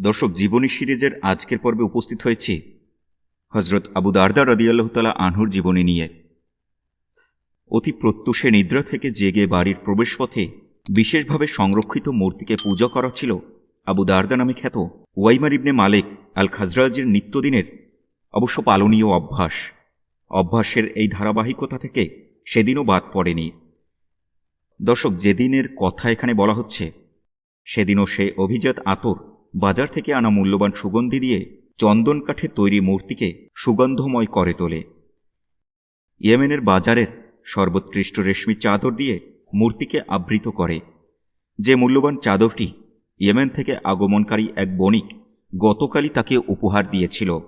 দর্শক জীবনী সিরিজের আজকের পর্বে উপস্থিত হয়েছি হজরত আবু দারদা রদিয়াল্লাহ তালা আনহুর জীবনী নিয়ে। অতি প্রত্যুষে নিদ্রা থেকে জেগে বাড়ির প্রবেশপথে বিশেষভাবে সংরক্ষিত মূর্তিকে পূজা করা ছিল আবু দারদা নামে খ্যাত ওয়াইমার ইবনে মালিক আল খাজরাজের নিত্যদিনের অবশ্য পালনীয় অভ্যাস। অভ্যাসের এই ধারাবাহিকতা থেকে সেদিনও বাদ পড়েনি। দর্শক, যেদিনের কথা এখানে বলা হচ্ছে, সেদিনও সে অভিজাত আতর বাজার থেকে আনা মূল্যবান সুগন্ধি দিয়ে চন্দন কাঠে তৈরি মূর্তিকে সুগন্ধময় করে তোলে। ইয়েমেনের বাজারের সর্বোৎকৃষ্ট রেশমি চাদর দিয়ে মূর্তিকে আবৃত করে। যে মূল্যবান চাদরটি ইয়েমেন থেকে আগমনকারী এক বণিক গতকালই তাকে উপহার দিয়েছিল।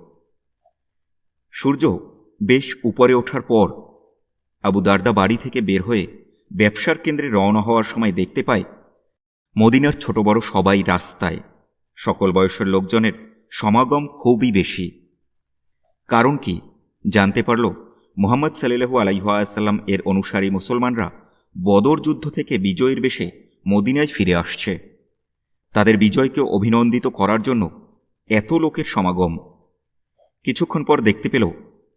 সূর্য বেশ উপরে ওঠার পর আবু দারদা বাড়ি থেকে বের হয়ে ব্যবসার কেন্দ্রে রওনা হওয়ার সময় দেখতে পায়, মদিনার ছোট বড় সবাই রাস্তায়। সকল বয়সের লোকজনের সমাগম খুবই বেশি। কারণ কি? জানতে পারল, মোহাম্মদ সাল্লু আলাইহাসাল্লাম এর অনুসারী মুসলমানরা বদর যুদ্ধ থেকে বিজয়ের বেশে মদিনায় ফিরে আসছে। তাদের বিজয়কে অভিনন্দিত করার জন্য এত লোকের সমাগম। কিছুক্ষণ পর দেখতে পেল,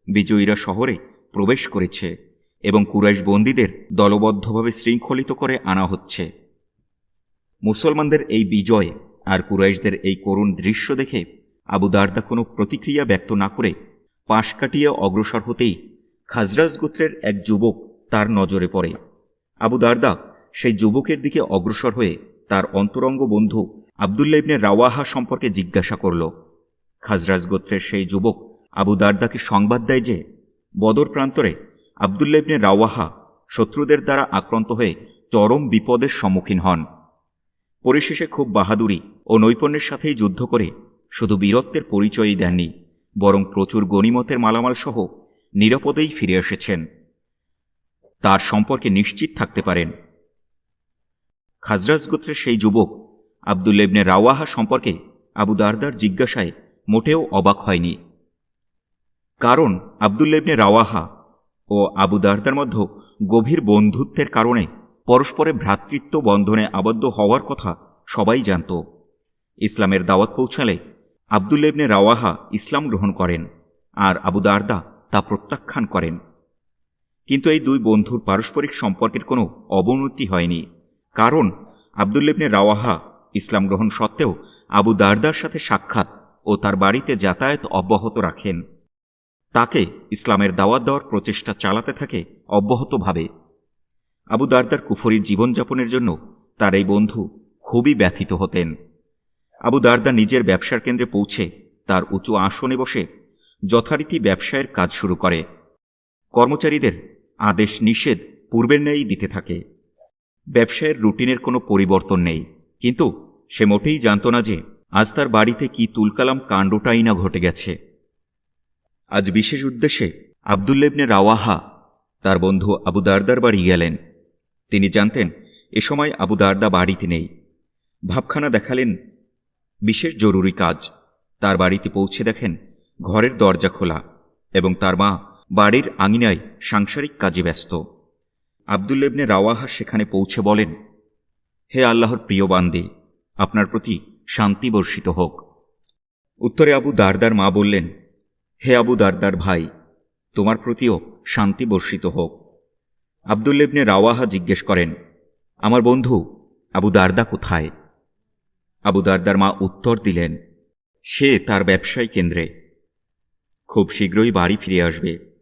বিজয়ীরা শহরে প্রবেশ করেছে এবং কুরাইশ বন্দীদের দলবদ্ধভাবে শৃঙ্খলিত করে আনা হচ্ছে। মুসলমানদের এই বিজয় আর কুরাইশদের এই করুণ দৃশ্য দেখে আবু দারদা কোনো প্রতিক্রিয়া ব্যক্ত না করে পাশ কাটিয়ে অগ্রসর হতেই খাজরাজ গোত্রের এক যুবক তার নজরে পড়ে। আবু দারদা সেই যুবকের দিকে অগ্রসর হয়ে তার অন্তরঙ্গ বন্ধু আবদুল্লা ইবনে রাওয়াহা সম্পর্কে জিজ্ঞাসা করল। খাজরাজ গোত্রের সেই যুবক আবু দারদাকে সংবাদ দেয় যে, বদর প্রান্তরে আবদুল্লা ইবনে রাওয়াহা শত্রুদের দ্বারা আক্রান্ত হয়ে চরম বিপদের সম্মুখীন হন। পরিশেষে খুব বাহাদুরি ও নৈপুণ্যের সাথেই যুদ্ধ করে শুধু বীরত্বের পরিচয়ই দেননি, বরং প্রচুর গণিমতের মালামাল সহ নিরাপদেই ফিরে এসেছেন। তার সম্পর্কে নিশ্চিত থাকতে পারেন। খাজরাজ গোত্রের সেই যুবক আবদুল্লেবনে রাওয়াহা সম্পর্কে আবু দারদার জিজ্ঞাসায় মোটেও অবাক হয়নি। কারণ আবদুল্লেবনে রাওয়াহা ও আবু দারদার মধ্যে গভীর বন্ধুত্বের কারণে পরস্পরে ভ্রাতৃত্ব বন্ধনে আবদ্ধ হওয়ার কথা সবাই জানত। ইসলামের দাওয়াত পৌঁছালে আবদুল্লেবনে রাওয়াহা ইসলাম গ্রহণ করেন আর আবু দারদা তা প্রত্যাখ্যান করেন। কিন্তু এই দুই বন্ধুর পারস্পরিক সম্পর্কের কোনো অবনতি হয়নি। কারণ আবদুল্লেবনে রাওয়াহা ইসলাম গ্রহণ সত্ত্বেও আবু দারদার সাথে সাক্ষাৎ ও তার বাড়িতে যাতায়াত অব্যাহত রাখেন। তাকে ইসলামের দাওয়াত দেওয়ার প্রচেষ্টা চালাতে থাকে অব্যাহতভাবে। আবু দারদার কুফরির জীবনযাপনের জন্য তার এই বন্ধু খুবই ব্যথিত হতেন। আবু দারদা নিজের ব্যবসার কেন্দ্রে পৌঁছে তার উঁচু আসনে বসে যথারীতি ব্যবসায়ের কাজ শুরু করে। কর্মচারীদের আদেশ নিষেধ পূর্বের ন্যায়ই দিতে থাকে। ব্যবসায়ের রুটিনের কোনো পরিবর্তন নেই। কিন্তু সে মোটেই জানত না যে আজ তার বাড়িতে কি তুলকালাম কাণ্ডটাই না ঘটে গেছে। আজ বিশেষ উদ্দেশ্যে আবদুল্লেবনে রাওয়াহা তার বন্ধু আবু দারদার বাড়ি গেলেন। তিনি জানতেন, এ সময় আবু দারদা বাড়িতে নেই। ভাবখানা দেখালেন, বিশেষ জরুরি কাজ। তার বাড়িতে পৌঁছে দেখেন, ঘরের দরজা খোলা এবং তার মা বাড়ির আঙিনায় সাংসারিক কাজে ব্যস্ত। আবদুল্লেবনে রাওয়াহা সেখানে পৌঁছে বলেন, হে আল্লাহর প্রিয় বান্দে, আপনার প্রতি শান্তি বর্ষিত হোক। উত্তরে আবু দারদার মা বললেন, হে আবু দারদার ভাই, তোমার প্রতিও শান্তি বর্ষিত হোক। আবদুল্লেবনে রাওয়াহা জিজ্ঞেস করেন, আমার বন্ধু, আবু দারদা কোথায়? আবু দারদার মা উত্তর দিলেন, সে তার ব্যবসায়ী কেন্দ্রে। খুব শীঘ্রই বাড়ি ফিরে আসবে।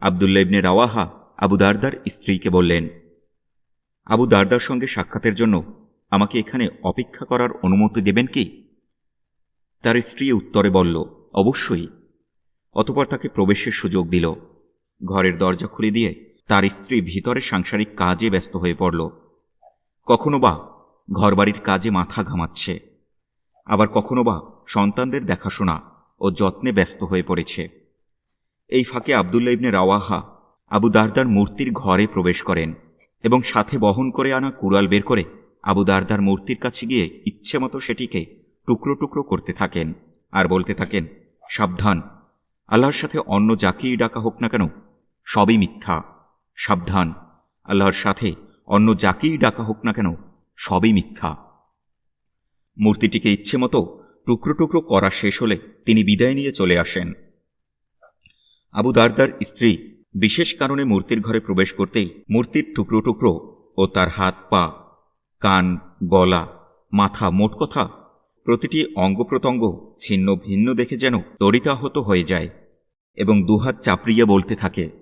আবদুল্লেবনে রাওয়াহা আবু দারদার স্ত্রীকে বললেন, আবু দারদার সঙ্গে সাক্ষাতের জন্য আমাকে এখানে অপেক্ষা করার অনুমতি দেবেন কি? তার স্ত্রী উত্তরে বলল, অবশ্যই। অতপর তাকে প্রবেশের সুযোগ দিল। ঘরের দরজা খুলে দিয়ে তার স্ত্রী ভিতরে সাংসারিক কাজে ব্যস্ত হয়ে পড়ল। কখনো বা ঘরবাড়ির কাজে মাথা ঘামাচ্ছে। আবার কখনো বা সন্তানদের দেখাশোনা ও যত্নে ব্যস্ত হয়ে পড়েছে। এই ফাঁকে আবদুল্লা ইবনে রাওয়াহা আবু দারদার মূর্তির ঘরে প্রবেশ করেন এবং সাথে বহন করে আনা কুড়াল বের করে আবু দারদার মূর্তির কাছে গিয়ে ইচ্ছে মতো সেটিকে টুকরো টুকরো করতে থাকেন আর বলতে থাকেন, সাবধান। আল্লাহর সাথে অন্য যাকেই ডাকা হোক না কেন, সবই মিথ্যা। সাবধান। আল্লাহর সাথে অন্য যাকেই ডাকা হোক না কেন, সবই মিথ্যা। মূর্তিটিকে ইচ্ছে মতো টুকরো টুকরো করা শেষ হলে তিনি বিদায় নিয়ে চলে আসেন। আবু দারদার স্ত্রী বিশেষ কারণে মূর্তির ঘরে প্রবেশ করতেই মূর্তির টুকরো টুকরো ও তার হাত, পা, কান, গলা, মাথা, মোট কথা প্রতিটি অঙ্গ প্রত্যঙ্গ ছিন্ন ভিন্ন দেখে যেন তরিতাহত হয়ে যায় এবং দুহাত চাপড়িয়ে বলতে থাকে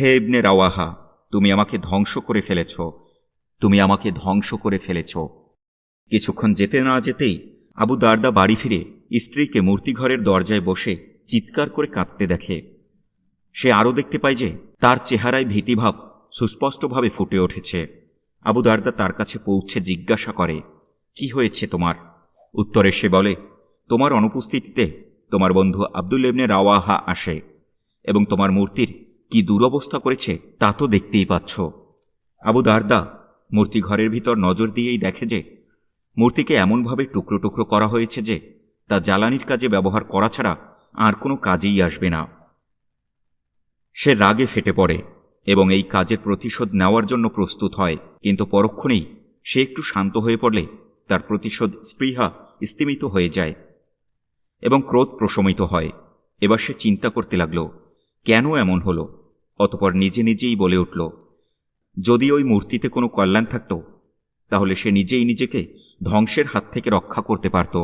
হে ইবনে রাওয়াহা, তুমি আমাকে ধ্বংস করে ফেলেছ। তুমি আমাকে ধ্বংস করে ফেলেছ। কিছুক্ষণ যেতে না যেতেই আবু দারদা বাড়ি ফিরে স্ত্রীকে মূর্তিঘরের দরজায় বসে চিৎকার করে কাঁদতে দেখে। সে আরও দেখতে পায় যে তার চেহারায় ভীতিভাব সুস্পষ্টভাবে ফুটে উঠেছে। আবু দারদা তার কাছে পৌঁছে জিজ্ঞাসা করে, কি হয়েছে তোমার? উত্তরে সে বলে, তোমার অনুপস্থিতিতে তোমার বন্ধু আব্দুল ইবনে রাওয়াহা আসে এবং তোমার মূর্তির কি দুরবস্থা করেছে তা তো দেখতেই পাচ্ছ। আবু দারদা মূর্তি ঘরের ভিতর নজর দিয়েই দেখে যে, মূর্তিকে এমনভাবে টুকরো টুকরো করা হয়েছে যে, তা জ্বালানির কাজে ব্যবহার করা ছাড়া আর কোনো কাজেই আসবে না। সে রাগে ফেটে পড়ে এবং এই কাজের প্রতিশোধ নেওয়ার জন্য প্রস্তুত হয়, কিন্তু পরক্ষণেই সে একটু শান্ত হয়ে পড়লে তার প্রতিশোধ স্পৃহা স্তিমিত হয়ে যায় এবং ক্রোধ প্রশমিত হয়। এবার সে চিন্তা করতে লাগল কেন এমন হলো? অতপর নিজে নিজেই বলে উঠল, যদি ওই মূর্তিতে কোনো কল্যাণ থাকত, তাহলে সে নিজেই নিজেকে ধ্বংসের হাত থেকে রক্ষা করতে পারত।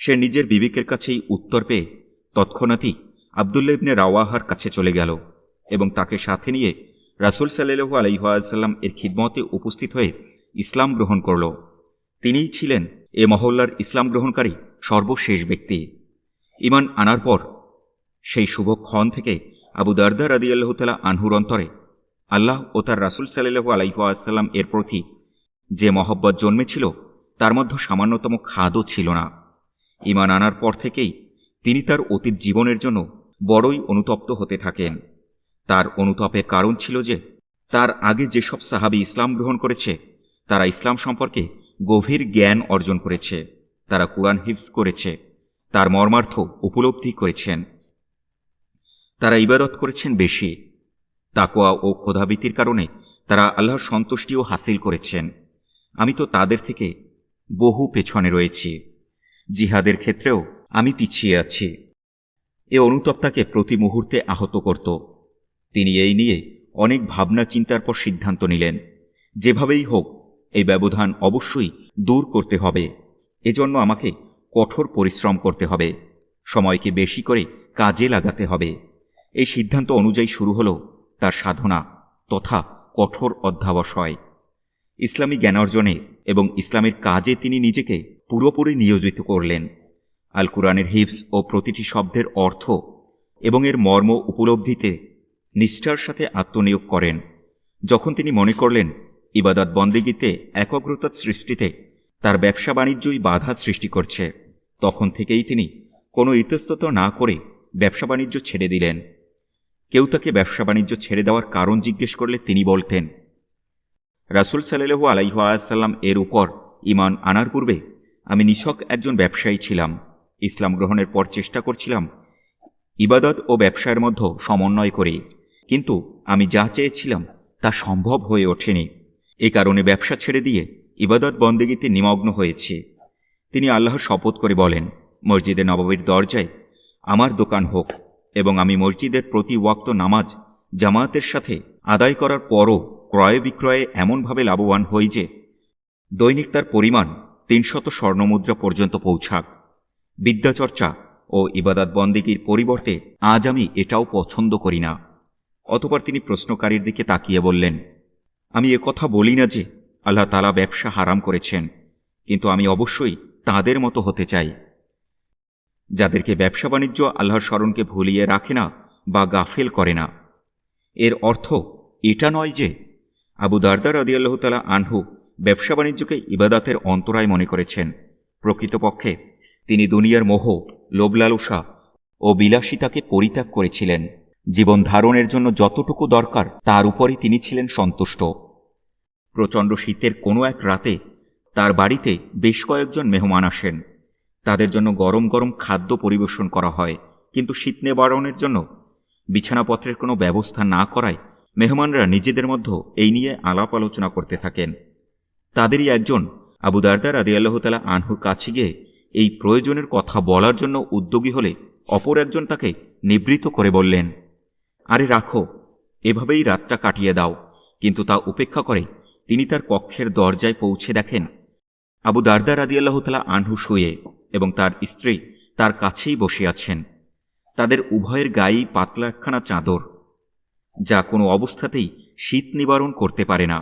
সে নিজের বিবেকের কাছেই উত্তর পেয়ে তৎক্ষণাৎই আবদুল্লা ইবনে রাওয়াহার কাছে চলে গেল এবং তাকে সাথে নিয়ে রাসুল সাল্লু আলাইহাল্লাম এর খিদমতে উপস্থিত হয়ে ইসলাম গ্রহণ করল। তিনিই ছিলেন এ মহল্লার ইসলাম গ্রহণকারী সর্বশেষ ব্যক্তি। ইমান আনার পর সেই শুভক্ষণ থেকে আবু দারদার আদি আল্লাহতালা আনহুর অন্তরে আল্লাহ ও তার রাসুল সাল্লু আলাইহাল্লাম এর প্রতি যে মহব্বত জন্মেছিল, তার মধ্যে সামান্যতম খাদও ছিল না। ইমান আনার পর থেকেই তিনি তার অতীত জীবনের জন্য বড়ই অনুতপ্ত হতে থাকেন। তার অনুতাপের কারণ ছিল যে, তার আগে যেসব সাহাবি ইসলাম গ্রহণ করেছে, তারা ইসলাম সম্পর্কে গভীর জ্ঞান অর্জন করেছে, তারা কোরআন হিফজ করেছে, তার মর্মার্থ উপলব্ধি করেছেন। তারা ইবাদত করেছেন বেশি। তাকোয়া ও ক্ষোধাবৃত্তির কারণে তারা আল্লাহর সন্তুষ্টিও হাসিল করেছেন। আমি তো তাদের থেকে বহু পেছনে রয়েছি। জিহাদের ক্ষেত্রেও আমি পিছিয়ে আছি। এ অনুতপ্তাকে প্রতি মুহূর্তে আহত করত। তিনি এই নিয়ে অনেক ভাবনা চিন্তার পর সিদ্ধান্ত নিলেন। যেভাবেই হোক এই ব্যবধান অবশ্যই দূর করতে হবে। এজন্য আমাকে কঠোর পরিশ্রম করতে হবে। সময়কে বেশি করে কাজে লাগাতে হবে। এই সিদ্ধান্ত অনুযায়ী শুরু হল তার সাধনা তথা কঠোর অধ্যাবসয়। ইসলামী জ্ঞান অর্জনে এবং ইসলামের কাজে তিনি নিজেকে পুরোপুরি নিয়োজিত করলেন। আল কুরআনের হিফস ও প্রতিটি শব্দের অর্থ এবং এর মর্ম উপলব্ধিতে নিষ্ঠার সাথে আত্মনিয়োগ করেন। যখন তিনি মনে করলেন, ইবাদত বন্দেগীতে একগ্রতার সৃষ্টিতে তার ব্যবসা বাণিজ্যই বাধা সৃষ্টি করছে, তখন থেকেই তিনি কোনো ইতস্তত না করে ব্যবসা বাণিজ্য ছেড়ে দিলেন। কেউ তাকে ব্যবসা বাণিজ্য ছেড়ে দেওয়ার কারণ জিজ্ঞেস করলে তিনি বলতেন, রাসুল সাল্লু আলাইহাসাল্লাম এর উপর ইমান আনার পূর্বে আমি নিছক একজন ব্যবসায়ী ছিলাম। ইসলাম গ্রহণের পর চেষ্টা করছিলাম ইবাদত ও ব্যবসায়ের মধ্যে সমন্বয় করে। কিন্তু আমি যা চেয়েছিলাম তা সম্ভব হয়ে ওঠেনি। এ কারণে ব্যবসা ছেড়ে দিয়ে ইবাদত বন্দেগীতে নিমগ্ন হয়েছে। তিনি আল্লাহর শপথ করে বলেন, মসজিদে নবাবীর দরজায় আমার দোকান হোক। এবং আমি মসজিদের প্রতি ওয়াক্ত নামাজ জামায়াতের সাথে আদায় করার পরও ক্রয় বিক্রয়ে এমনভাবে লাভবান হই যে দৈনিক তার পরিমাণ তিনশত স্বর্ণমুদ্রা পর্যন্ত পৌঁছাক। বিদ্যাচর্চা ও ইবাদাত বন্দিগির পরিবর্তে আজ আমি এটাও পছন্দ করি না। অতপর তিনি প্রশ্নকারীর দিকে তাকিয়ে বললেন, আমি কথা বলি না যে আল্লাহ তালা ব্যবসা হারাম করেছেন, কিন্তু আমি অবশ্যই তাদের মতো হতে চাই। যাদেরকে ব্যবসা বাণিজ্য আল্লাহর স্মরণকে ভুলিয়ে রাখে না বা গাফেল করে না। এর অর্থ এটা নয় যে আবু দারদার আদিয়াল্লাহ তালা আনহু ব্যবসা বাণিজ্যকে ইবাদাতের অন্তরায় মনে করেছেন। প্রকৃতপক্ষে তিনি দুনিয়ার মোহ, লোভলালসা ও বিলাসিতাকে পরিত্যাগ করেছিলেন। জীবন ধারণের জন্য যতটুকু দরকার, তার উপরই তিনি ছিলেন সন্তুষ্ট। প্রচণ্ড শীতের কোনো এক রাতে তার বাড়িতে বেশ কয়েকজন মেহমান আসেন। তাদের জন্য গরম গরম খাদ্য পরিবেশন করা হয়। কিন্তু শীত নিবারণের জন্য বিছানাপত্রের কোনো ব্যবস্থা না করায় মেহমানরা নিজেদের মধ্যে এই নিয়ে আলাপ আলোচনা করতে থাকেন। তাদেরই একজন আবু দারদার আদি আল্লাহতালা আনহুর কাছে গিয়ে এই প্রয়োজনের কথা বলার জন্য উদ্যোগী হলে অপর একজন তাকে নিবৃত করে বললেন, আরে রাখো, এভাবেই রাতটা কাটিয়ে দাও। কিন্তু তা উপেক্ষা করে তিনি তার কক্ষের দরজায় পৌঁছে দেখেন আবু দারদার আদি আল্লাহতালা আনহু শুয়ে। এবং তার স্ত্রী তার কাছেই বসে আছেন তাদের উভয়ের গায়েই পাতলা একখানা চাদর, যা কোনো অবস্থাতেই শীত নিবারণ করতে পারে না।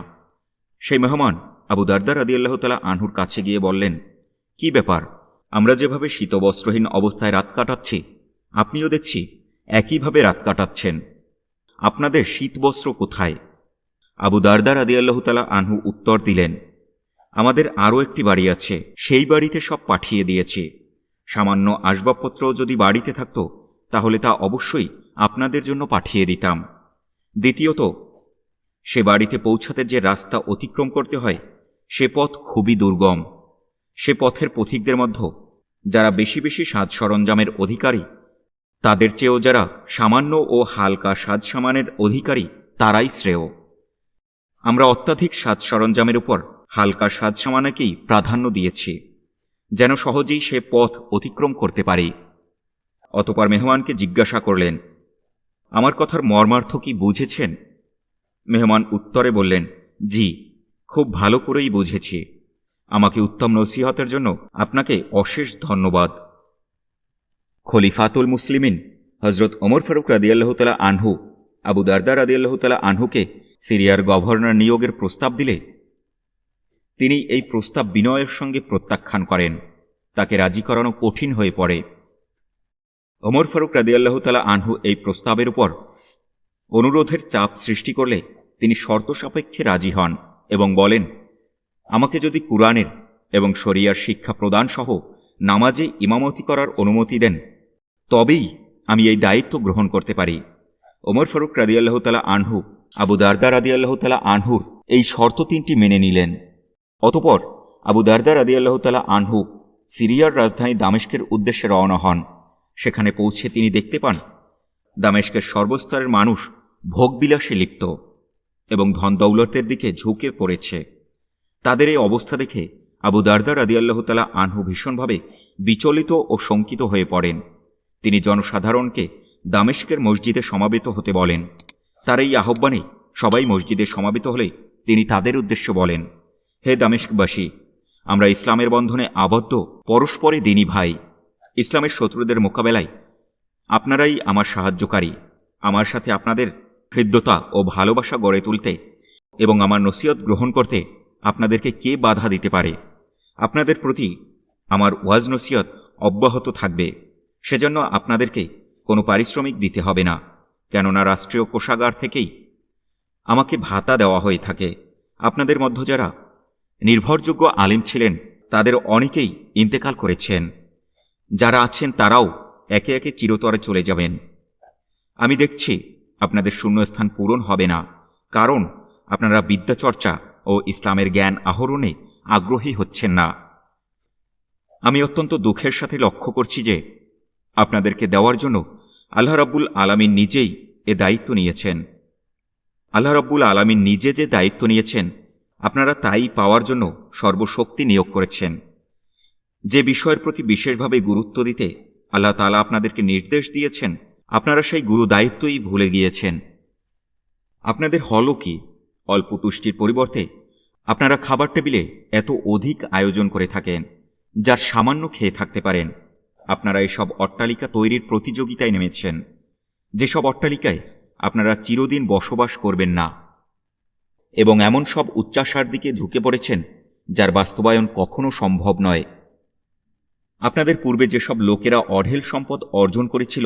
সেই মেহমান আবু দারদা রাদিয়াল্লাহ তালা আনহুর কাছে গিয়ে বললেন, কি ব্যাপার? আমরা যেভাবে শীতবস্ত্রহীন অবস্থায় রাত কাটাচ্ছি, আপনিও দেখছি একইভাবে রাত কাটাচ্ছেন। আপনাদের শীতবস্ত্র কোথায়? আবু দারদা রাদিয়াল্লাহ তালা আনহু উত্তর দিলেন আমাদের আরও একটি বাড়ি আছে, সেই বাড়িতে সব পাঠিয়ে দিয়েছি। সামান্য আসবাবপত্র যদি বাড়িতে থাকত, তাহলে তা অবশ্যই আপনাদের জন্য পাঠিয়ে দিতাম। দ্বিতীয়ত, সে বাড়িতে পৌঁছাতে যে রাস্তা অতিক্রম করতে হয়, সে পথ খুবই দুর্গম। সে পথের পথিকদের মধ্যে, যারা বেশি বেশি সাজ সরঞ্জামের অধিকারী, তাদের চেয়েও যারা সামান্য ও হালকা সাজ সামানের অধিকারী, তারাই শ্রেয়। আমরা অত্যাধিক সাজ সরঞ্জামের উপর হালকা সাজ সামানাকেই প্রাধান্য দিয়েছি, যেন সহজেই সে পথ অতিক্রম করতে পারি। অতপর মেহমানকে জিজ্ঞাসা করলেন, আমার কথার মর্মার্থ কি বুঝেছেন? মেহমান উত্তরে বললেন, জি, খুব ভালো করেই বুঝেছি। আমাকে উত্তম নসিহতের জন্য আপনাকে অশেষ ধন্যবাদ। খলিফাতুল মুসলিমিন হজরত ওমর ফারুক রাদিয়াল্লাহ তালা আনহু, আবু দারদার রাদিয়াল্লাহ তালা আনহুকে সিরিয়ার গভর্নর নিয়োগের প্রস্তাব দিলে তিনি এই প্রস্তাব বিনয়ের সঙ্গে প্রত্যাখ্যান করেন। তাকে রাজি করানো কঠিন হয়ে পড়ে। ওমর ফারুক রাদিয়াল্লাহ তালা আনহু এই প্রস্তাবের উপর অনুরোধের চাপ সৃষ্টি করলে তিনি শর্ত সাপেক্ষে রাজি হন এবং বলেন, আমাকে যদি কুরআনের এবং শরিয়ার শিক্ষা প্রদান সহ নামাজে ইমামতি করার অনুমতি দেন, তবেই আমি এই দায়িত্ব গ্রহণ করতে পারি। ওমর ফারুক রাদিয়াল্লাহ তালা আনহু, আবু দারদা রাদিয়াল্লাহ তালা আনহুর এই শর্ত তিনটি মেনে নিলেন। অতপর আবু দারদা রাদিয়াল্লাহ তালা আনহু সিরিয়ার রাজধানী দামেশকের উদ্দেশ্যে রওনা হন। সেখানে পৌঁছে তিনি দেখতে পান, দামেশকের সর্বস্তরের মানুষ ভোগবিলাসে লিপ্ত এবং ধন দৌলতের দিকে ঝুঁকে পড়েছে। তাদের এই অবস্থা দেখে আবু দারদা রাদিয়াল্লাহ তালা আনহু ভীষণভাবে বিচলিত ও শঙ্কিত হয়ে পড়েন। তিনি জনসাধারণকে দামেশকের মসজিদে সমাবেত হতে বলেন। তার এই আহ্বানে সবাই মসজিদে সমাবেত হলে তিনি তাদের উদ্দেশ্য বলেন হে দামেস্কবাসী আমরা ইসলামের বন্ধনে আবদ্ধ পরস্পরে দিনী ভাই। ইসলামের শত্রুদের মোকাবেলায় আপনারাই আমার সাহায্যকারী। আমার সাথে আপনাদের হৃদ্যতা ও ভালোবাসা গড়ে তুলতে এবং আমার নসিহত গ্রহণ করতে আপনাদেরকে কে বাধা দিতে পারে? আপনাদের প্রতি আমার ওয়াজ নসিহত অব্যাহত থাকবে। সেজন্য আপনাদেরকে কোনো পারিশ্রমিক দিতে হবে না, কেননা রাষ্ট্রীয় কোষাগার থেকেই আমাকে ভাতা দেওয়া হয়ে থাকে। আপনাদের মধ্য যারা নির্ভরযোগ্য আলিম ছিলেন, তাদের অনেকেই ইন্তেকাল করেছেন। যারা আছেন তারাও একে একে চিরতরে চলে যাবেন। আমি দেখছি আপনাদের শূন্যস্থান পূরণ হবে না, কারণ আপনারা বিদ্যাচর্চা ও ইসলামের জ্ঞান আহরণে আগ্রহী হচ্ছেন না। আমি অত্যন্ত দুঃখের সাথে লক্ষ্য করছি যে আপনাদেরকে দেওয়ার জন্য আল্লাহ রব্বুল আলামিন নিজেই এ দায়িত্ব নিয়েছেন। আল্লাহ রব্বুল আলামিন নিজে যে দায়িত্ব নিয়েছেন আপনারা তাই পাওয়ার জন্য সর্বশক্তি নিয়োগ করেছেন। যে বিষয়ের প্রতি বিশেষভাবে গুরুত্ব দিতে আল্লাহ তালা আপনাদেরকে নির্দেশ দিয়েছেন, আপনারা সেই গুরু দায়িত্বই ভুলে গিয়েছেন। আপনাদের হলও কি? অল্প তুষ্টির পরিবর্তে আপনারা খাবার টেবিলে এত অধিক আয়োজন করে থাকেন, যার সামান্য খেয়ে থাকতে পারেন। আপনারা এসব অট্টালিকা তৈরির প্রতিযোগিতায় নেমেছেন। যেসব অট্টালিকায় আপনারা চিরদিন বসবাস করবেন না। এবং এমন সব উচ্চাসার দিকে ঝুঁকে পড়েছেন, যার বাস্তবায়ন কখনো সম্ভব নয়। আপনাদের পূর্বে যেসব লোকেরা অঢেল সম্পদ অর্জন করেছিল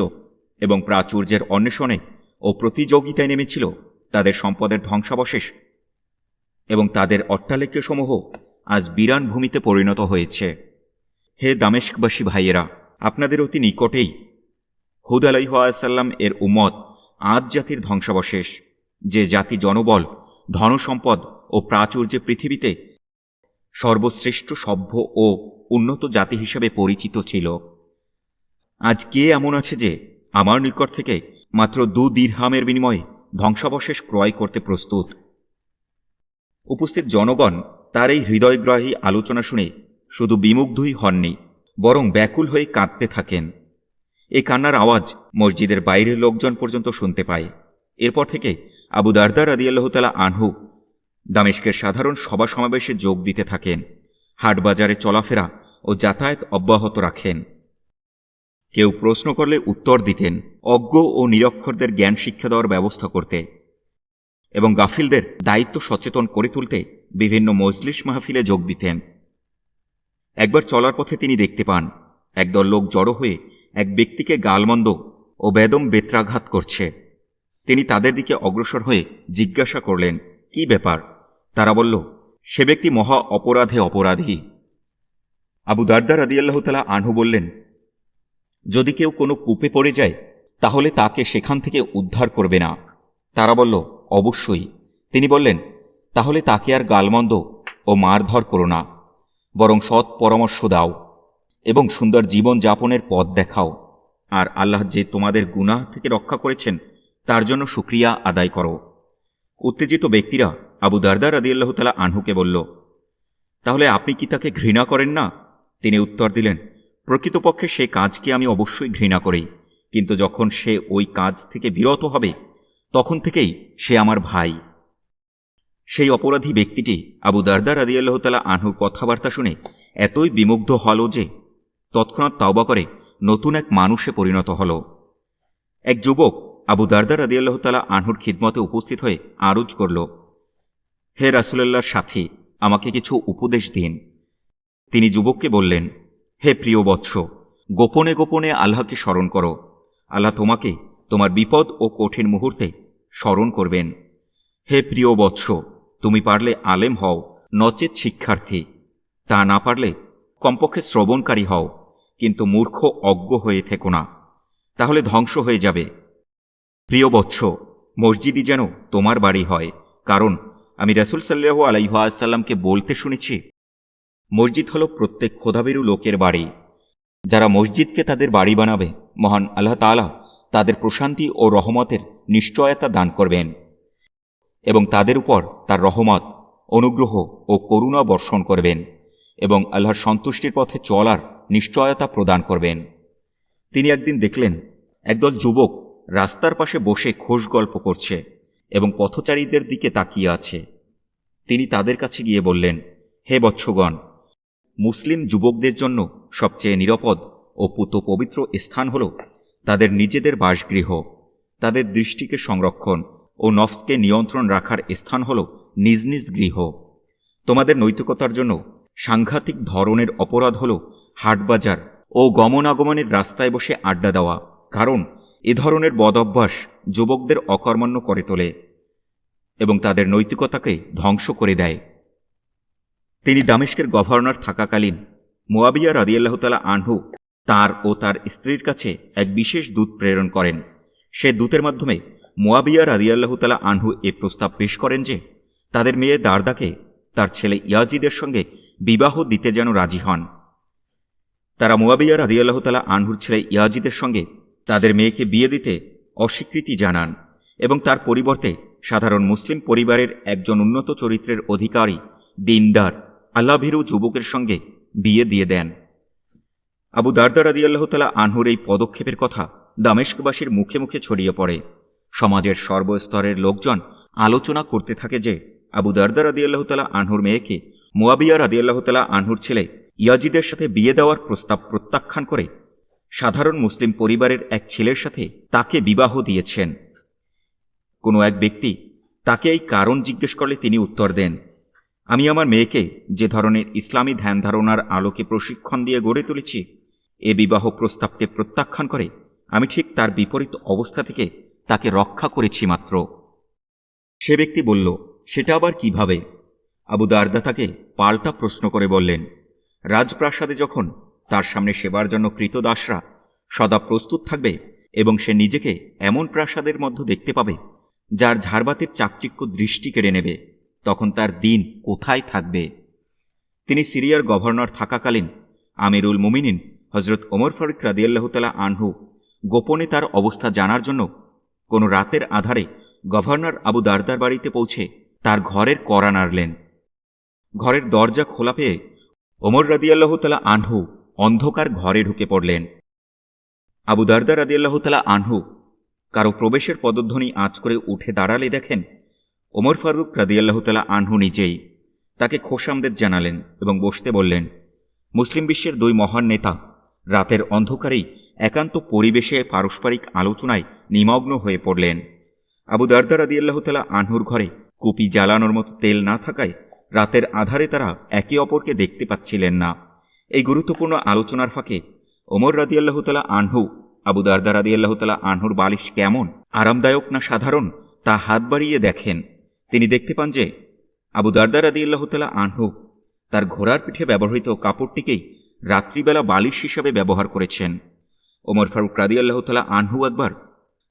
এবং প্রাচুর্যের অন্বেষণে ও প্রতিযোগিতায় নেমেছিল, তাদের সম্পদের ধ্বংসাবশেষ এবং তাদের অট্টালিকাসমূহ আজ বিরান ভূমিতে পরিণত হয়েছে। হে দামেস্কবাসী ভাইয়েরা, আপনাদের অতি নিকটেই হুদ আলাইহাসাল্লাম এর উম্মত আদ জাতির ধ্বংসাবশেষ, যে জাতি জনবল ধনসম্পদ ও প্রাচুর্যে পৃথিবীতে সর্বশ্রেষ্ঠ সভ্য ও উন্নত জাতি হিসেবে পরিচিত ছিল। আজ কে এমন আছে যে আমার নিকট থেকে মাত্র দু দীর্হামের বিনিময়ে ধ্বংসাবশেষ ক্রয় করতে প্রস্তুত? উপস্থিত জনগণ তার এই হৃদয়গ্রাহী আলোচনা শুনে শুধু বিমুগ্ধই হননি, বরং ব্যাকুল হয়ে কাঁদতে থাকেন। এই কান্নার আওয়াজ মসজিদের বাইরের লোকজন পর্যন্ত শুনতে পায়। এরপর থেকে আবু দারদার আদিয়াল্লাহতালা আনহু দামেশকের সাধারণ সভা সমাবেশে যোগ দিতে থাকেন, হাটবাজারে চলাফেরা ও যাতায়াত অব্যাহত রাখেন। কেউ প্রশ্ন করলে উত্তর দিতেন, অজ্ঞ ও নিরক্ষরদের জ্ঞান শিক্ষা দেওয়ার ব্যবস্থা করতে এবং গাফিলদের দায়িত্ব সচেতন করে তুলতে বিভিন্ন মজলিস মাহফিলে যোগ দিতেন। একবার চলার পথে তিনি দেখতে পান, একদল লোক জড়ো হয়ে এক ব্যক্তিকে গালমন্দ ও বেদম বেত্রাঘাত করছে। তিনি তাদের দিকে অগ্রসর হয়ে জিজ্ঞাসা করলেন, কি ব্যাপার? তারা বলল, সে ব্যক্তি মহা অপরাধে অপরাধী। আবু দারদার আদিয়াল্লাহতালা আনহু বললেন, যদি কেউ কোনো কূপে পড়ে যায়, তাহলে তাকে সেখান থেকে উদ্ধার করবে না। তারা বলল, অবশ্যই। তিনি বললেন, তাহলে তাকে আর গালমন্দ ও মারধর করো না, বরং সৎ পরামর্শ দাও এবং সুন্দর জীবন যাপনের পথ দেখাও। আর আল্লাহ যে তোমাদের গুনাহ থেকে রক্ষা করেছেন তার জন্য সুক্রিয়া আদায় করো। উত্তেজিত ব্যক্তিরা আবু দারদার আদিয়াল্লাহ তালা আনহুকে বলল, তাহলে আপনি কি তাকে ঘৃণা করেন না? তিনি উত্তর দিলেন, প্রকৃতপক্ষে সে কাজকে আমি অবশ্যই ঘৃণা করি, কিন্তু যখন সে ওই কাজ থেকে বিরত হবে, তখন থেকেই সে আমার ভাই। সেই অপরাধী ব্যক্তিটি আবু দারদার আদিয়াল্লাহ তালা আনহুর কথাবার্তা শুনে এতই বিমুগ্ধ হল যে তৎক্ষণাৎ তাওবা করে নতুন এক মানুষে পরিণত হল। এক যুবক আবু দারদার আদিয়াল্লাহ তালা আনহুর খিদমতে উপস্থিত হয়ে আরুজ করল, হে রাসুলাল্লাহর সাথী, আমাকে কিছু উপদেশ দিন। তিনি যুবককে বললেন, হে প্রিয় বৎস, গোপনে গোপনে আল্লাহকে স্মরণ করো। আল্লাহ তোমাকে তোমার বিপদ ও কঠিন মুহূর্তে স্মরণ করবেন। হে প্রিয় বৎস, তুমি পারলে আলেম হও, নচেত শিক্ষার্থী। তা না পারলে কমপক্ষে শ্রবণকারী হও, কিন্তু মূর্খ অজ্ঞ হয়ে থেকো না। তাহলে ধ্বংস হয়ে যাবে। প্রিয় বৎস, মসজিদই যেন তোমার বাড়ি হয়। কারণ, আমি রাসুল সাল্লাহ আলাইহাসাল্লামকে বলতে শুনেছি, মসজিদ হল প্রত্যেক খোদাবেরু লোকের বাড়ি। যারা মসজিদকে তাদের বাড়ি বানাবে, মহান আল্লাহ তালা তাদের প্রশান্তি ও রহমতের নিশ্চয়তা দান করবেন এবং তাদের উপর তার রহমত, অনুগ্রহ ও করুণা বর্ষণ করবেন এবং আল্লাহর সন্তুষ্টির পথে চলার নিশ্চয়তা প্রদান করবেন। তিনি একদিন দেখলেন, একদল যুবক রাস্তার পাশে বসে খোশ গল্প করছে এবং পথচারীদের দিকে তাকিয়ে আছে। তিনি তাদের কাছে গিয়ে বললেন, হে বৎসগণ মুসলিম যুবকদের জন্য সবচেয়ে নিরাপদ ও পুত পবিত্র স্থান হল তাদের নিজেদের বাসগৃহ। তাদের দৃষ্টিকে সংরক্ষণ ও নফসকে নিয়ন্ত্রণ রাখার স্থান হল নিজ নিজ গৃহ। তোমাদের নৈতিকতার জন্য সাংঘাতিক ধরনের অপরাধ হল হাটবাজার ও গমনাগমনের রাস্তায় বসে আড্ডা দেওয়া। কারণ এ ধরনের বদ অভ্যাস যুবকদের অকর্মণ্য করে তোলে এবং তাদের নৈতিকতাকে ধ্বংস করে দেয়। তিনি দামেস্কের গভর্নর থাকাকালীন মোয়াবিয়া রাদিয়াল্লাহতালা আনহু তার ও তার স্ত্রীর কাছে এক বিশেষ দূত প্রেরণ করেন। সে দূতের মাধ্যমে মোয়াবিয়া রাদিয়াল্লাহতালা আনহু এ প্রস্তাব পেশ করেন যে, তাদের মেয়ে দারদাকে তার ছেলে ইয়াজিদের সঙ্গে বিবাহ দিতে যেন রাজি হন। তারা মোয়াবিয়া রাদিয়াল্লাহতালা আনহুর ছেলে ইয়াজিদের সঙ্গে তাদের মেয়েকে বিয়ে দিতে অস্বীকৃতি জানান এবং তার পরিবর্তে সাধারণ মুসলিম পরিবারের একজন উন্নত চরিত্রের অধিকারী, দিনদার, আল্লাভীরু যুবকের সঙ্গে বিয়ে দিয়ে দেন। আবু দারদার আদি আল্লাহতালা আনহুর এই পদক্ষেপের কথা দামেস্কবাসীর মুখে মুখে ছড়িয়ে পড়ে। সমাজের সর্বস্তরের লোকজন আলোচনা করতে থাকে যে, আবু দারদার আদি আল্লাহতালা আনহুর মেয়েকে মোয়াবিয়া রাদি আল্লাহতালা আনহুর ছেলে ইয়াজিদের সাথে বিয়ে দেওয়ার প্রস্তাব প্রত্যাখ্যান করে সাধারণ মুসলিম পরিবারের এক ছেলের সাথে তাকে বিবাহ দিয়েছেন। কোনো এক ব্যক্তি তাকে এই কারণ জিজ্ঞেস করলে তিনি উত্তর দেন, আমি আমার মেয়েকে যে ধরনের ইসলামী ধ্যান ধারণার আলোকে প্রশিক্ষণ দিয়ে গড়ে তুলেছি, এ বিবাহ প্রস্তাবকে প্রত্যাখ্যান করে আমি ঠিক তার বিপরীত অবস্থা থেকে তাকে রক্ষা করেছি মাত্র। সে ব্যক্তি বলল, সেটা আবার কীভাবে? আবু দারদা তাকে পাল্টা প্রশ্ন করে বললেন, রাজপ্রাসাদে যখন তার সামনে সেবার জন্য কৃতদাসরা সদা প্রস্তুত থাকবে এবং সে নিজেকে এমন প্রাসাদের মধ্যে দেখতে পাবে, যার ঝাড়বাতির চাকচিক্য দৃষ্টি কেড়ে নেবে। তখন তার দিন কোথায় থাকবে? তিনি সিরিয়ার গভর্নর থাকাকালীন আমিরুল মুমিনিন হজরত ওমর ফারুক রাদিয়াল্লাহতালা আনহু গোপনে তার অবস্থা জানার জন্য কোনো রাতের আধারে গভর্নর আবু দারদার বাড়িতে পৌঁছে তার ঘরের কড়া নাড়লেন। ঘরের দরজা খোলা পেয়ে ওমর রাদিয়াল্লাহতালা আনহু অন্ধকার ঘরে ঢুকে পড়লেন। আবু দারদা রাদিয়াল্লাহ তালা আনহু, কারও প্রবেশের পদধ্বনি আঁচ করে উঠে দাঁড়ালে দেখেন ওমর ফারুক রাদিয়াল্লাহ তালা আনহু নিজেই তাকে খোশামদের জানালেন এবং বসতে বললেন, মুসলিম বিশ্বের দুই মহান নেতা রাতের অন্ধকারেই একান্ত পরিবেশে পারস্পরিক আলোচনায় নিমগ্ন হয়ে পড়লেন। আবু দারদা রাদিয়াল্লাহ তালা আনহুর ঘরে কুপি জ্বালানোর মতো তেল না থাকায় রাতের আধারে তারা একে অপরকে দেখতে পাচ্ছিলেন না। এই গুরুত্বপূর্ণ আলোচনার ফাঁকে ওমর রাদিয়াল্লাহ তালা আনহু, আবু দারদা রাদিয়াল্লাহ তালা আনহুর বালিশ কেমন, আরামদায়ক না সাধারণ, তা হাত বাড়িয়ে দেখেন। তিনি দেখতে পান যে, আবু দারদা রাদিয়াল্লাহ তালা আনহু তার ঘোড়ার পিঠে ব্যবহৃত কাপড়টিকেই রাত্রিবেলা বালিশ হিসাবে ব্যবহার করেছেন। ওমর ফারুক রাদিয়াল্লাহ তালা আনহু একবার,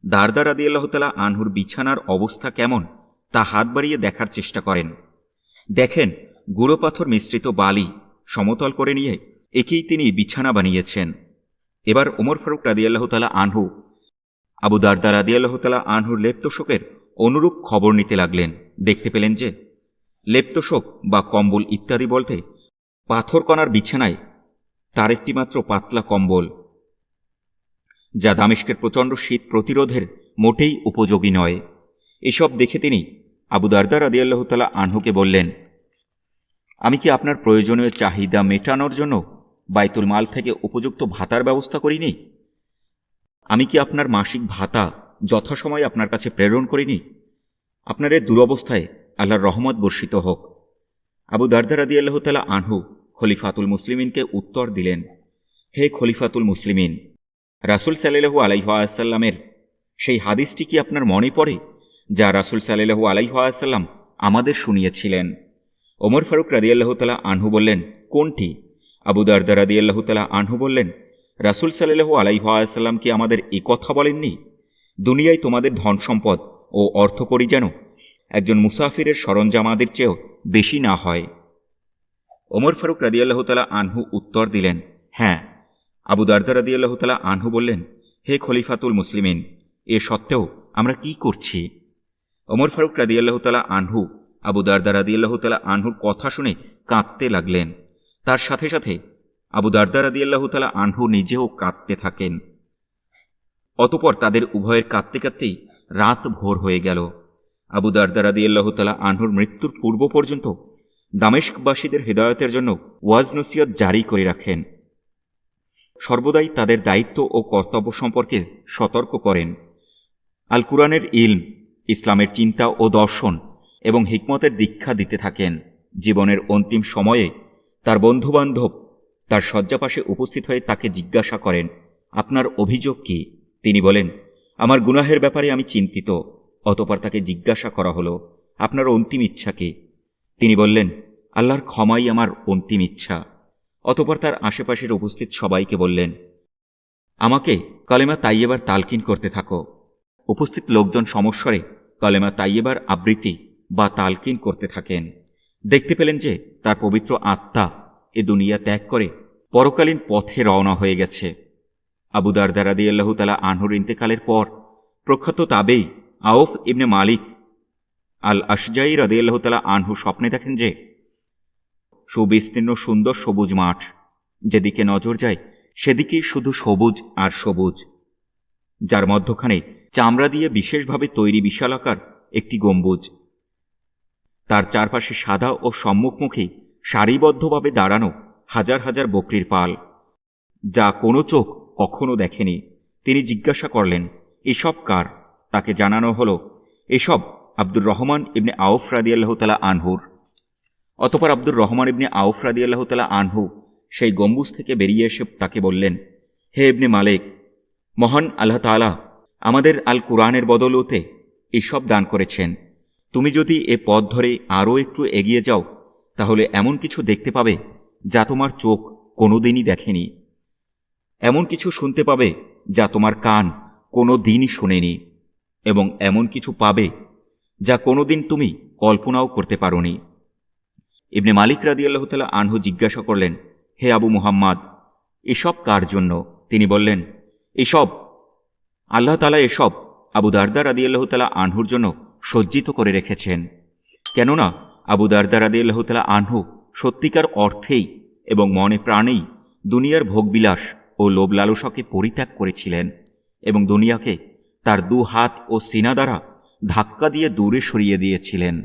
দারদা রাদিয়াল্লাহ তালা আনহুর বিছানার অবস্থা কেমন, তা হাত বাড়িয়ে দেখার চেষ্টা করেন। দেখেন, গুঁড়ো পাথর মিশ্রিত বালি সমতল করে নিয়ে একেই তিনি বিছানা বানিয়েছেন। এবার ওমর ফারুক রাদিয়াল্লাহ তালা আনহু, আবু দারদা রাদিয়াল্লাহ তালা আনহুর লেপ্তশোকের অনুরূপ খবর নিতে লাগলেন। দেখতে পেলেন যে, লেপ্তশোক বা কম্বল ইত্যাদি বলতে পাথরকণার বিছানায় তার একটি মাত্র পাতলা কম্বল, যা দামেস্কের প্রচণ্ড শীত প্রতিরোধের মোটেই উপযোগী নয়। এসব দেখে তিনি আবু দারদা রাদিয়াল্লাহ তালা আনহুকে বললেন আমি কি আপনার প্রয়োজনীয় চাহিদা মেটানোর জন্য বাইতুল মাল থেকে উপযুক্ত ভাতার ব্যবস্থা করিনি? আমি কি আপনার মাসিক ভাতা যথাসময়ে আপনার কাছে প্রেরণ করিনি? আপনার এই দুরবস্থায় আল্লাহর রহমত বর্ষিত হোক। আবু দারদা রাদি আল্লাহ তালা আনহু খলিফাতুল মুসলিমিনকে উত্তর দিলেন, হে খলিফাতুল মুসলিমিন, রাসুল সাল্লাহু আলাইহাসাল্লামের সেই হাদিসটি কি আপনার মনে পড়ে, যা রাসুল সাল্লাহু আলাইহাসাল্লাম আমাদের শুনিয়েছিলেন? ওমর ফারুক রাদিয়াল্লাহ তালা আনহু বললেন, কোনটি? আবু দারদা রাদিয়াল্লাহ তালা আনহু বললেন, রাসুল সাল্লাহু আলাইহাসাল্লাম কি আমাদের এ কথা বলেননি? দুনিয়ায় তোমাদের ধন সম্পদ ও অর্থকরী যেন একজন মুসাফিরের সরঞ্জামাদের চেয়েও বেশি না হয়। ওমর ফারুক রাদিয়াল্লাহ তালা আনহু উত্তর দিলেন হ্যাঁ। আবু দারদা রাদিয়াল্লাহ তালা আনহু বললেন, হে খলিফাতুল মুসলিমিন, এ সত্ত্বেও আমরা কি করছি? ওমর ফারুক রাদিয়াল্লাহ তালা আনহু আবু দারদা রাদিয়াল্লাহ তালা আনহুর কথা শুনে কাঁদতে লাগলেন। তার সাথে সাথে আবু দারদা রাদিয়াল্লাহ তালা আনহু নিজেও কাঁদতে থাকেন। অতপর তাদের উভয়ের কাঁদতে কাঁদতেই রাত ভোর হয়ে গেল। আবু দারদা রাদিয়াল্লাহ তালা আনহুর মৃত্যুর পূর্ব পর্যন্ত দামেস্কবাসীদের হেদায়তের জন্য ওয়াজ নসিয়ত জারি করে রাখেন। সর্বদাই তাদের দায়িত্ব ও কর্তব্য সম্পর্কে সতর্ক করেন। আল কুরআনের ইলম, ইসলামের চিন্তা ও দর্শন এবং হিকমতের দীক্ষা দিতে থাকেন। জীবনের অন্তিম সময়ে তার বন্ধুবান্ধব তার শয্যাপাশে উপস্থিত হয়ে তাকে জিজ্ঞাসা করেন, আপনার অভিযোগ কি? তিনি বলেন, আমার গুনাহের ব্যাপারে আমি চিন্তিত অতপর তাকে জিজ্ঞাসা করা হলো, আপনার অন্তিম ইচ্ছা কি? তিনি বললেন, আল্লাহর ক্ষমাই আমার অন্তিম ইচ্ছা অতপর তার আশেপাশের উপস্থিত সবাইকে বললেন, আমাকে কালেমা তাইয়েবার তালকিন করতে থাকো। উপস্থিত লোকজন সমস্বরে কালেমা তাইয়েবার আবৃত্তি বা তালকিন করতে থাকেন। দেখতে পেলেন যে তার পবিত্র আত্মা এ দুনিয়া ত্যাগ করে পরকালীন পথে রওনা হয়ে গেছে। আবুদার দারদা রাদি আল্লাহ তালা আনহুর ইন্তেকালের পর প্রখ্যাত তাবেই আউফ ইবনে মালিক আল আশজাই রাদি তালা আনহু স্বপ্নে দেখেন যে সুবিস্তীর্ণ সুন্দর সবুজ মাঠ, যেদিকে নজর যায় সেদিকেই শুধু সবুজ আর সবুজ। যার মধ্যখানে চামড়া দিয়ে বিশেষভাবে তৈরি বিশালাকার একটি গম্বুজ। তার চারপাশে সাদা ও সম্মুখমুখী সারিবদ্ধভাবে দাঁড়ানো হাজার হাজার বকরির পাল, যা কোনো চোখ কখনো দেখেনি। তিনি জিজ্ঞাসা করলেন, এসব কার? তাকে জানানো হলো, এসব আব্দুর রহমান ইবনে আউফ রাদিয়াল্লাহ তালা আনহুর। অতপর আব্দুর রহমান ইবনে আউফ রাদিয়াল্লাহ তালা আনহু সেই গম্বুজ থেকে বেরিয়ে এসে তাকে বললেন, হে ইবনে মালিক, মহান আল্লাহ তালা আমাদের আল কুরআনের বদলতে এসব দান করেছেন। তুমি যদি এ পথ ধরে আরও একটু এগিয়ে যাও, তাহলে এমন কিছু দেখতে পাবে যা তোমার চোখ কোনোদিনই দেখেনি। এমন কিছু শুনতে পাবে যা তোমার কান কোনো দিনই শোনেনি। এবং এমন কিছু পাবে যা কোনোদিন তুমি কল্পনাও করতে পারোনি। ইবনে মালিক রাদি আল্লাহ তালা আনহু জিজ্ঞাসা করলেন, হে আবু মুহাম্মদ, এসব কার জন্য? তিনি বললেন, এসব, আল্লাহ তালা এসব আবু দারদার রাদি আল্লাহ তালা আনহুর জন্য সজ্জিত করে রেখেছেন। কেননা আবু দারদারাদে আল্লাহতালা আল্লাহ আনহু সত্যিকার অর্থেই এবং মনে প্রাণেই দুনিয়ার ভোগবিলাস ও লোভ লালসাকে পরিত্যাগ করেছিলেন এবং দুনিয়াকে তার দু হাত ও সিনা দ্বারা ধাক্কা দিয়ে দূরে সরিয়ে দিয়েছিলেন।